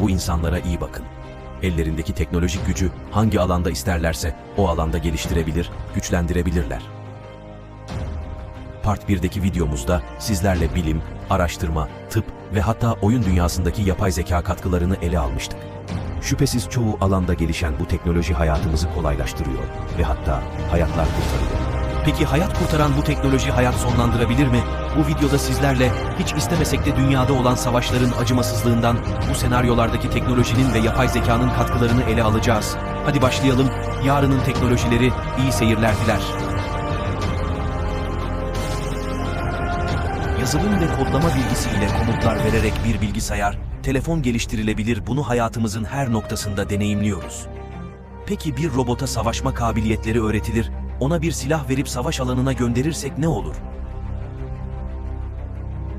Bu insanlara iyi bakın. Ellerindeki teknolojik gücü hangi alanda isterlerse o alanda geliştirebilir, güçlendirebilirler. Part 1'deki videomuzda sizlerle bilim, araştırma, tıp ve hatta oyun dünyasındaki yapay zeka katkılarını ele almıştık. Şüphesiz çoğu alanda gelişen bu teknoloji hayatımızı kolaylaştırıyor ve hatta hayatlar kurtarıyor. Peki hayat kurtaran bu teknoloji hayat sonlandırabilir mi? Bu videoda sizlerle hiç istemesek de dünyada olan savaşların acımasızlığından bu senaryolardaki teknolojinin ve yapay zekanın katkılarını ele alacağız. Hadi başlayalım. Yarının teknolojileri iyi seyirler diler. Yazılım ve kodlama bilgisiyle komutlar vererek bir bilgisayar, telefon geliştirilebilir bunu hayatımızın her noktasında deneyimliyoruz. Peki bir robota savaşma kabiliyetleri öğretilir, ona bir silah verip savaş alanına gönderirsek ne olur?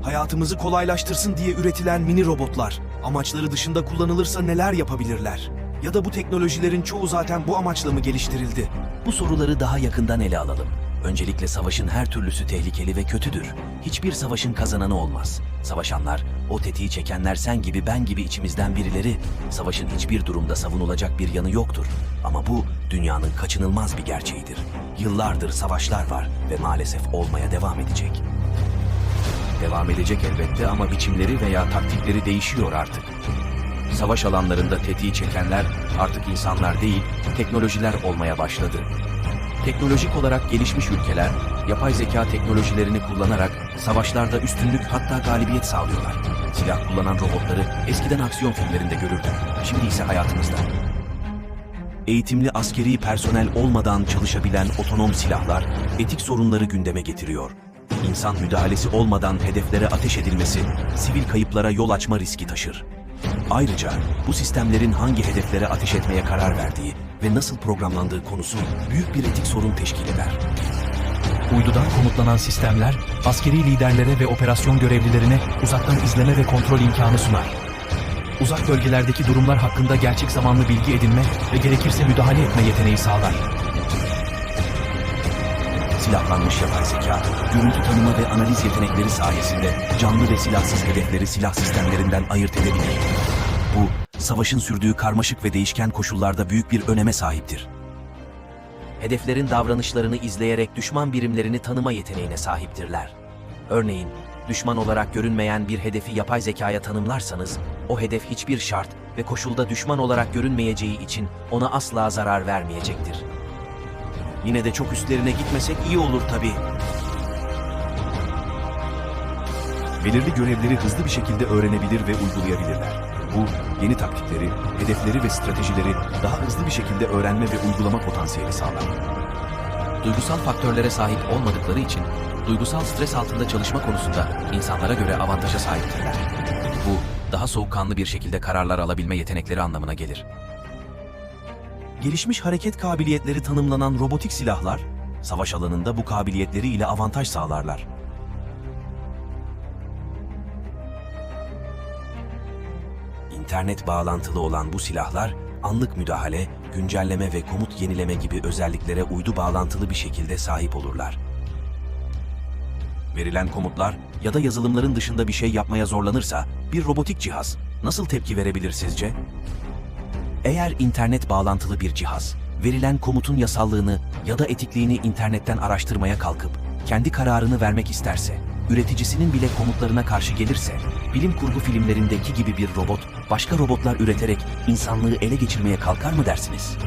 Hayatımızı kolaylaştırsın diye üretilen mini robotlar, amaçları dışında kullanılırsa neler yapabilirler? Ya da bu teknolojilerin çoğu zaten bu amaçla mı geliştirildi? Bu soruları daha yakından ele alalım. Öncelikle savaşın her türlüsü tehlikeli ve kötüdür. Hiçbir savaşın kazananı olmaz. Savaşanlar, o tetiği çekenler sen gibi ben gibi içimizden birileri. Savaşın hiçbir durumda savunulacak bir yanı yoktur. Ama bu dünyanın kaçınılmaz bir gerçeğidir. Yıllardır savaşlar var ve maalesef olmaya devam edecek. Devam edecek elbette ama biçimleri veya taktikleri değişiyor artık. Savaş alanlarında tetiği çekenler artık insanlar değil, teknolojiler olmaya başladı. Teknolojik olarak gelişmiş ülkeler, yapay zeka teknolojilerini kullanarak savaşlarda üstünlük hatta galibiyet sağlıyorlar. Silah kullanan robotları eskiden aksiyon filmlerinde görürdük, şimdi ise hayatımızda. Eğitimli askeri personel olmadan çalışabilen otonom silahlar etik sorunları gündeme getiriyor. İnsan müdahalesi olmadan hedeflere ateş edilmesi sivil kayıplara yol açma riski taşır. Ayrıca bu sistemlerin hangi hedeflere ateş etmeye karar verdiği ve nasıl programlandığı konusu büyük bir etik sorun teşkil eder. Uydudan komutlanan sistemler, askeri liderlere ve operasyon görevlilerine uzaktan izleme ve kontrol imkanı sunar. Uzak bölgelerdeki durumlar hakkında gerçek zamanlı bilgi edinme ve gerekirse müdahale etme yeteneği sağlar. Silahlanmış yapay zeka, görüntü tanıma ve analiz yetenekleri sayesinde canlı ve silahsız hedefleri silah sistemlerinden ayırt edebilir. Bu, savaşın sürdüğü karmaşık ve değişken koşullarda büyük bir öneme sahiptir. Hedeflerin davranışlarını izleyerek düşman birimlerini tanıma yeteneğine sahiptirler. Örneğin, düşman olarak görünmeyen bir hedefi yapay zekaya tanımlarsanız, o hedef hiçbir şart ve koşulda düşman olarak görünmeyeceği için ona asla zarar vermeyecektir. Yine de çok üstlerine gitmesek iyi olur tabii. Belirli görevleri hızlı bir şekilde öğrenebilir ve uygulayabilirler. Bu, yeni taktikleri, hedefleri ve stratejileri daha hızlı bir şekilde öğrenme ve uygulama potansiyeli sağlar. Duygusal faktörlere sahip olmadıkları için, duygusal stres altında çalışma konusunda insanlara göre avantaja sahiptirler. Bu, daha soğukkanlı bir şekilde kararlar alabilme yetenekleri anlamına gelir. Gelişmiş hareket kabiliyetleri tanımlanan robotik silahlar, savaş alanında bu kabiliyetleri ile avantaj sağlarlar. İnternet bağlantılı olan bu silahlar, anlık müdahale, güncelleme ve komut yenileme gibi özelliklere uydu bağlantılı bir şekilde sahip olurlar. Verilen komutlar ya da yazılımların dışında bir şey yapmaya zorlanırsa, bir robotik cihaz nasıl tepki verebilir sizce? Eğer internet bağlantılı bir cihaz, verilen komutun yasallığını ya da etikliğini internetten araştırmaya kalkıp kendi kararını vermek isterse, üreticisinin bile komutlarına karşı gelirse, bilim kurgu filmlerindeki gibi bir robot başka robotlar üreterek insanlığı ele geçirmeye kalkar mı dersiniz?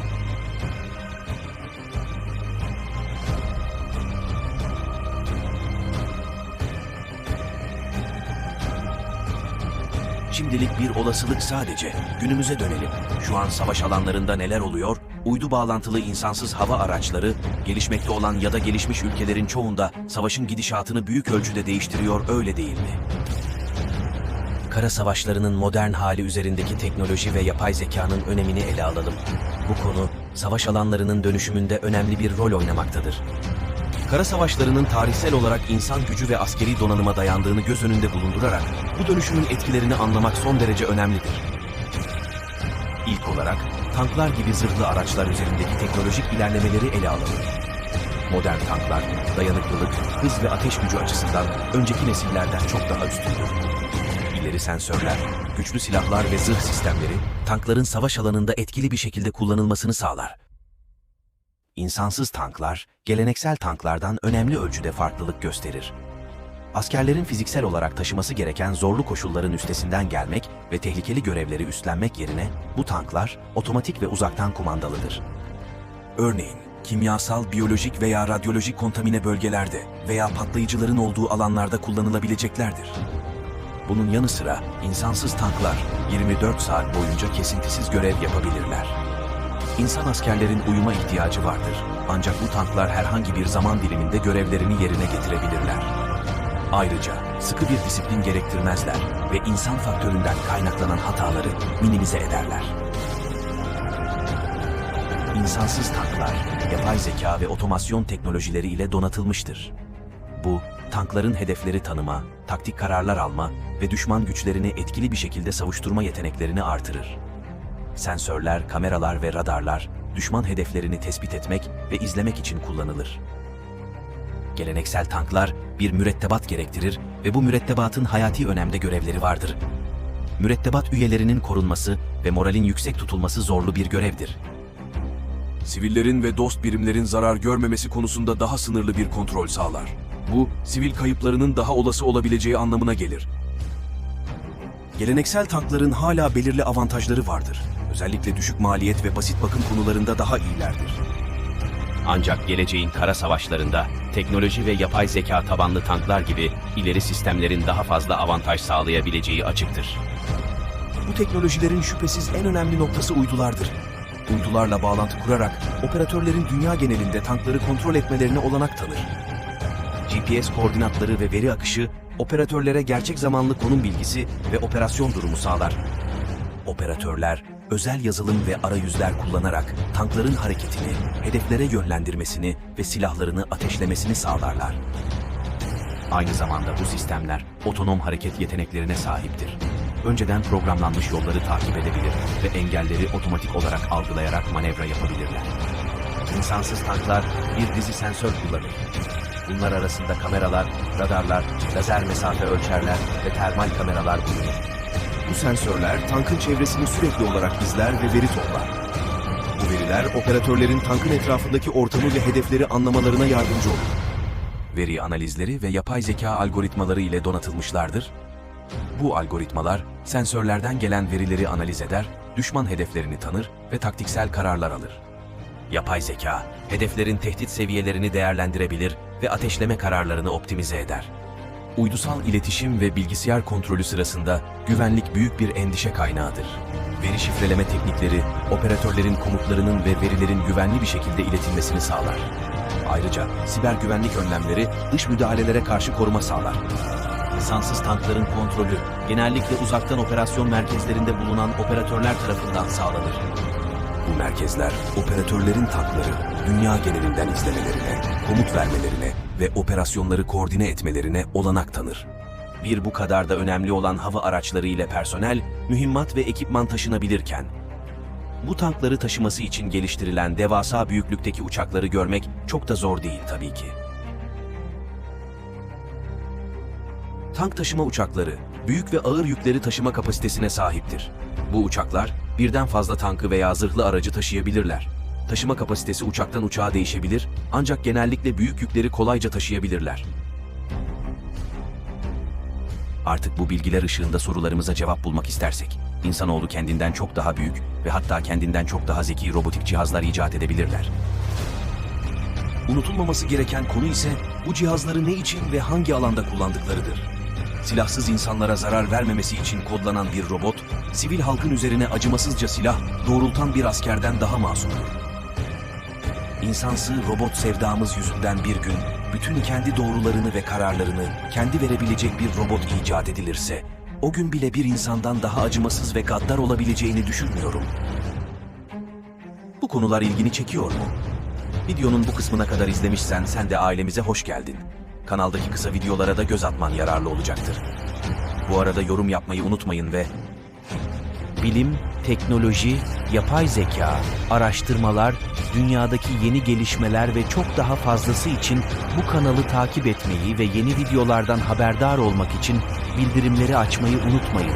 Şimdilik bir olasılık sadece. Günümüze dönelim. Şu an savaş alanlarında neler oluyor? Uydu bağlantılı insansız hava araçları, gelişmekte olan ya da gelişmiş ülkelerin çoğunda savaşın gidişatını büyük ölçüde değiştiriyor, öyle değil mi? Kara savaşlarının modern hali üzerindeki teknoloji ve yapay zekanın önemini ele alalım. Bu konu, savaş alanlarının dönüşümünde önemli bir rol oynamaktadır. Kara savaşlarının tarihsel olarak insan gücü ve askeri donanıma dayandığını göz önünde bulundurarak bu dönüşümün etkilerini anlamak son derece önemlidir. İlk olarak tanklar gibi zırhlı araçlar üzerindeki teknolojik ilerlemeleri ele alalım. Modern tanklar, dayanıklılık, hız ve ateş gücü açısından önceki nesillerden çok daha üstündür. İleri sensörler, güçlü silahlar ve zırh sistemleri, tankların savaş alanında etkili bir şekilde kullanılmasını sağlar. İnsansız tanklar, geleneksel tanklardan önemli ölçüde farklılık gösterir. Askerlerin fiziksel olarak taşıması gereken zorlu koşulların üstesinden gelmek ve tehlikeli görevleri üstlenmek yerine bu tanklar otomatik ve uzaktan kumandalıdır. Örneğin, kimyasal, biyolojik veya radyolojik kontamine bölgelerde veya patlayıcıların olduğu alanlarda kullanılabileceklerdir. Bunun yanı sıra insansız tanklar 24 saat boyunca kesintisiz görev yapabilirler. İnsan askerlerin uyuma ihtiyacı vardır. Ancak bu tanklar herhangi bir zaman diliminde görevlerini yerine getirebilirler. Ayrıca sıkı bir disiplin gerektirmezler ve insan faktöründen kaynaklanan hataları minimize ederler. İnsansız tanklar, yapay zeka ve otomasyon teknolojileri ile donatılmıştır. Bu, tankların hedefleri tanıma, taktik kararlar alma ve düşman güçlerini etkili bir şekilde savuşturma yeteneklerini artırır. Sensörler, kameralar ve radarlar, düşman hedeflerini tespit etmek ve izlemek için kullanılır. Geleneksel tanklar bir mürettebat gerektirir ve bu mürettebatın hayati önemde görevleri vardır. Mürettebat üyelerinin korunması ve moralin yüksek tutulması zorlu bir görevdir. Sivillerin ve dost birimlerin zarar görmemesi konusunda daha sınırlı bir kontrol sağlar. Bu, sivil kayıplarının daha olası olabileceği anlamına gelir. Geleneksel tankların hala belirli avantajları vardır. Özellikle düşük maliyet ve basit bakım konularında daha iyilerdir. Ancak geleceğin kara savaşlarında teknoloji ve yapay zeka tabanlı tanklar gibi ileri sistemlerin daha fazla avantaj sağlayabileceği açıktır. Bu teknolojilerin şüphesiz en önemli noktası uydulardır. Uydularla bağlantı kurarak operatörlerin dünya genelinde tankları kontrol etmelerine olanak tanır. GPS koordinatları ve veri akışı operatörlere gerçek zamanlı konum bilgisi ve operasyon durumu sağlar. Operatörler özel yazılım ve arayüzler kullanarak tankların hareketini, hedeflere yönlendirmesini ve silahlarını ateşlemesini sağlarlar. Aynı zamanda bu sistemler otonom hareket yeteneklerine sahiptir. Önceden programlanmış yolları takip edebilir ve engelleri otomatik olarak algılayarak manevra yapabilirler. İnsansız tanklar bir dizi sensör kullanır. Bunlar arasında kameralar, radarlar, lazer mesafe ölçerler ve termal kameralar bulunur. Bu sensörler tankın çevresini sürekli olarak izler ve veri toplar. Bu veriler operatörlerin tankın etrafındaki ortamı ve hedefleri anlamalarına yardımcı olur. Veri analizleri ve yapay zeka algoritmaları ile donatılmışlardır. Bu algoritmalar sensörlerden gelen verileri analiz eder, düşman hedeflerini tanır ve taktiksel kararlar alır. Yapay zeka, hedeflerin tehdit seviyelerini değerlendirebilir ve ateşleme kararlarını optimize eder. Uydusal iletişim ve bilgisayar kontrolü sırasında güvenlik büyük bir endişe kaynağıdır. Veri şifreleme teknikleri, operatörlerin komutlarının ve verilerin güvenli bir şekilde iletilmesini sağlar. Ayrıca siber güvenlik önlemleri dış müdahalelere karşı koruma sağlar. İnsansız tankların kontrolü genellikle uzaktan operasyon merkezlerinde bulunan operatörler tarafından sağlanır. Bu merkezler operatörlerin tankları dünya genelinden izlemelerine, komut vermelerine ve operasyonları koordine etmelerine olanak tanır. Bir bu kadar da önemli olan hava araçları ile personel, mühimmat ve ekipman taşınabilirken, bu tankları taşıması için geliştirilen devasa büyüklükteki uçakları görmek çok da zor değil tabii ki. Tank taşıma uçakları, büyük ve ağır yükleri taşıma kapasitesine sahiptir. Bu uçaklar birden fazla tankı veya zırhlı aracı taşıyabilirler. Taşıma kapasitesi uçaktan uçağa değişebilir ancak genellikle büyük yükleri kolayca taşıyabilirler. Artık bu bilgiler ışığında sorularımıza cevap bulmak istersek, insanoğlu kendinden çok daha büyük ve hatta kendinden çok daha zeki robotik cihazlar icat edebilirler. Unutulmaması gereken konu ise bu cihazları ne için ve hangi alanda kullandıklarıdır. Silahsız insanlara zarar vermemesi için kodlanan bir robot, sivil halkın üzerine acımasızca silah doğrultan bir askerden daha masumdur. İnsansı robot sevdamız yüzünden bir gün bütün kendi doğrularını ve kararlarını kendi verebilecek bir robot icat edilirse, o gün bile bir insandan daha acımasız ve gaddar olabileceğini düşünmüyorum. Bu konular ilgini çekiyor mu? Videonun bu kısmına kadar izlemişsen sen de ailemize hoş geldin. Kanaldaki kısa videolara da göz atman yararlı olacaktır. Bu arada yorum yapmayı unutmayın ve Bilim, teknoloji, yapay zeka, araştırmalar, dünyadaki yeni gelişmeler ve çok daha fazlası için bu kanalı takip etmeyi ve yeni videolardan haberdar olmak için bildirimleri açmayı unutmayın.